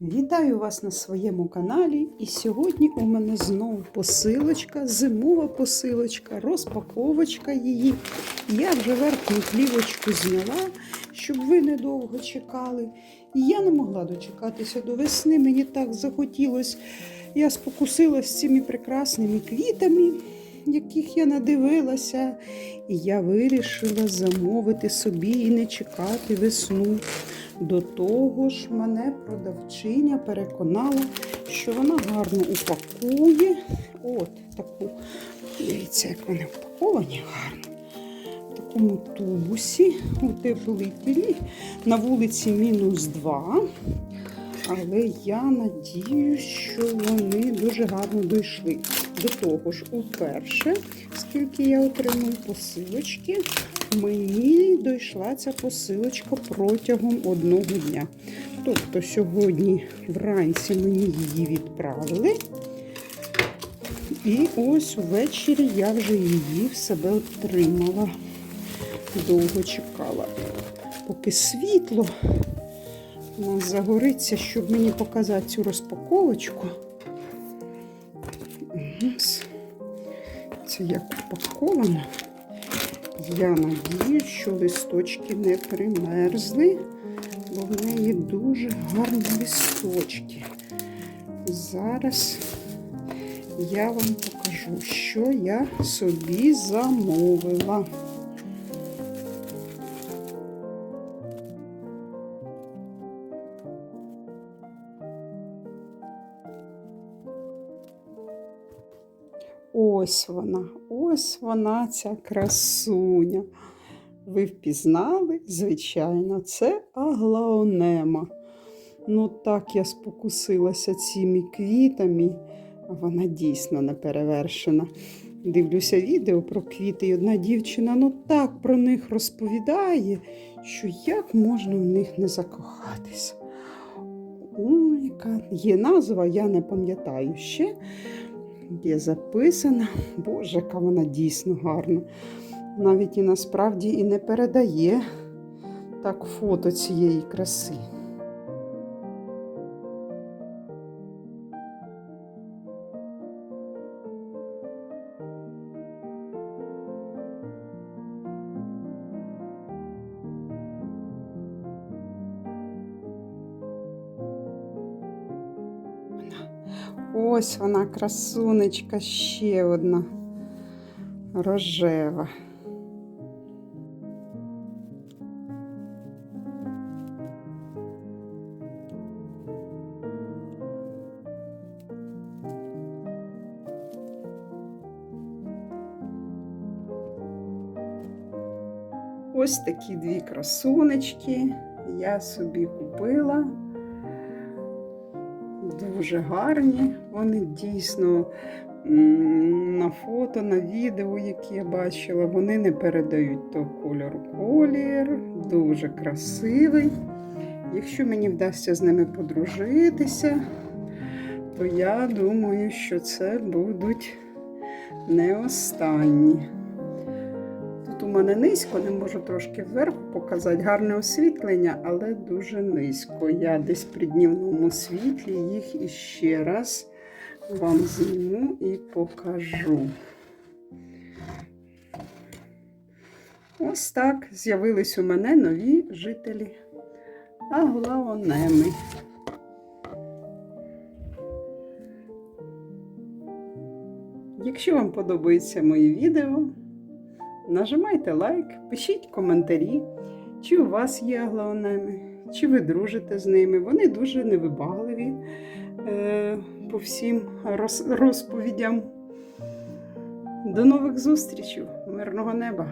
Вітаю вас на своєму каналі. І сьогодні у мене знову посилочка, зимова посилочка, розпаковочка її. Я вже верхню плівочку зняла, щоб ви недовго чекали. І я не могла дочекатися до весни. Мені так захотілося. Я спокусилась цими прекрасними квітами, яких я надивилася. І я вирішила замовити собі і не чекати весну. До того ж, мене продавчиня переконала, що вона гарно упакує. От таку, дивіться, як вони упаковані гарно. В такому тубусі, утеплителі. На вулиці мінус 2. Але я надію, що вони дуже гарно дійшли. До того ж, уперше, скільки я отримую посилочки, мені дійшла ця посилочка протягом одного дня. Тобто сьогодні вранці мені її відправили. І ось ввечері я вже її в себе отримала. Довго чекала, поки світло у нас загориться, щоб мені показати цю розпаковочку. Це як упаковано. Я надію, що листочки не примерзли, бо в неї дуже гарні листочки. Зараз я вам покажу, що я собі замовила. Ось вона, ось вона, ця красуня. Ви впізнали, звичайно, це аглаонема. Ну так я спокусилася цими квітами, вона дійсно не перевершена. Дивлюся відео про квіти, і одна дівчина ну так про них розповідає, що як можна в них не закохатися. Ой, яка є назва, я не пам'ятаю ще є записана. Боже, яка вона дійсно гарна. Навіть і насправді і не передає так фото цієї краси. Ось вона, красунечка, ще одна рожева. Ось такі дві красунечки я собі купила дуже гарні. Вони дійсно на фото, на відео, які я бачила, вони не передають того кольору колір, дуже красивий. Якщо мені вдасться з ними подружитися, то я думаю, що це будуть не останні. У мене низько, не можу трошки вверху показати. Гарне освітлення, але дуже низько. Я десь при днівному світлі їх іще раз вам зніму і покажу. Ось так з'явились у мене нові жителі аглаонеми. Якщо вам подобаються мої відео, Нажимайте лайк, пишіть коментарі, чи у вас є аглаонеми, чи ви дружите з ними. Вони дуже невибагливі е, по всім роз, розповідям. До нових зустрічей, мирного неба!